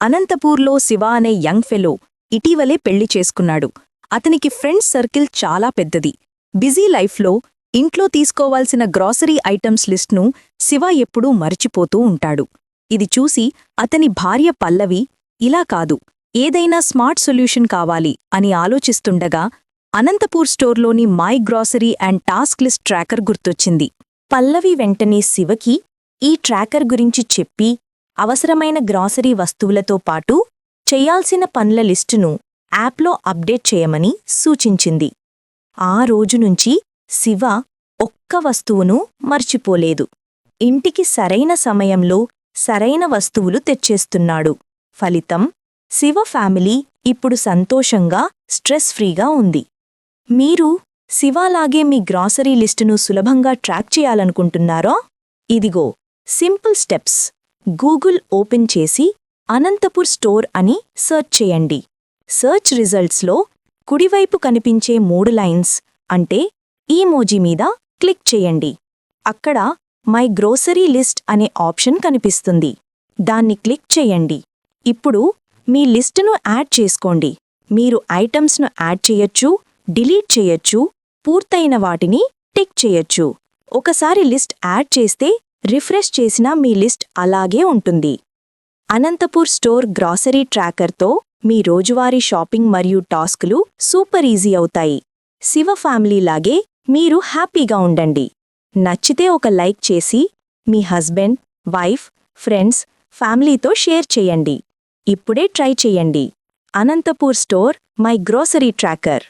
అనంతపూర్లో శివ అనే young fellow ఇటీవలే పెళ్ళి చేసుకున్నాడు. అతనికి ఫ్రెండ్స్ సర్కిల్ చాలా పెద్దది. బిజీ లైఫ్లో ఇంట్లో తీసుకోవాల్సిన గ్రాసరీ ఐటమ్స్ లిస్ట్ను శివ ఎప్పుడూ మరిచిపోతూ ఉంటాడు. ఇది చూసి అతని భార్య పల్లవి ఇలా కాదు ఏదైనా స్మార్ట్ సొల్యూషన్ కావాలి అని ఆలోచిస్తుండగా Anantapur స్టోర్లోని my grocery and task list tracker గుర్తొచ్చింది. పల్లవి వెంటనే శివకి ఈ ట్రాకర్ గురించి చెప్పి అవసరమైన గ్రాసరీ వస్తువులతో పాటు చెయ్యాల్సిన పనుల లిస్టును యాప్లో అప్డేట్ చేయమని సూచించింది. ఆ రోజునుంచి శివ ఒక్క వస్తువును మర్చిపోలేదు. ఇంటికి సరైన సమయంలో సరైన వస్తువులు తెచ్చేస్తున్నాడు. ఫలితం శివ ఫ్యామిలీ ఇప్పుడు సంతోషంగా స్ట్రెస్ ఫ్రీగా ఉంది. మీరు శివాలాగే మీ గ్రాసరీ లిస్టును సులభంగా ట్రాక్ చేయాలనుకుంటున్నారా? ఇదిగో సింపుల్ స్టెప్స్. గూగుల్ ఓపెన్ చేసి అనంతపూర్ స్టోర్ అని సెర్చ్ చేయండి. సెర్చ్ రిజల్ట్స్లో కుడివైపు కనిపించే మూడు లైన్స్ అంటే ఈమోజీ మీద క్లిక్ చేయండి. అక్కడ మై గ్రోసరీ లిస్ట్ అనే ఆప్షన్ కనిపిస్తుంది. దాన్ని క్లిక్ చేయండి. ఇప్పుడు మీ లిస్టును యాడ్ చేసుకోండి. మీరు ఐటమ్స్ను యాడ్ చేయొచ్చు డిలీట్ చేయొచ్చు పూర్తయిన వాటిని టిక్ చేయొచ్చు. ఒకసారి లిస్ట్ యాడ్ చేస్తే రిఫ్రెష్ చేసినా మీ లిస్ట్ అలాగే ఉంటుంది. అనంతపూర్ స్టోర్ గ్రాసరీ ట్రాకర్తో మీ రోజువారీ షాపింగ్ మరియు టాస్కులు సూపర్ ఈజీ అవుతాయి. శివ ఫ్యామిలీలాగే మీరు హ్యాపీగా ఉండండి. నచ్చితే ఒక లైక్ చేసి మీ హస్బెండ్ వైఫ్ ఫ్రెండ్స్ ఫ్యామిలీతో షేర్ చేయండి. ఇప్పుడే ట్రై చేయండి. Anantapur store my grocery tracker.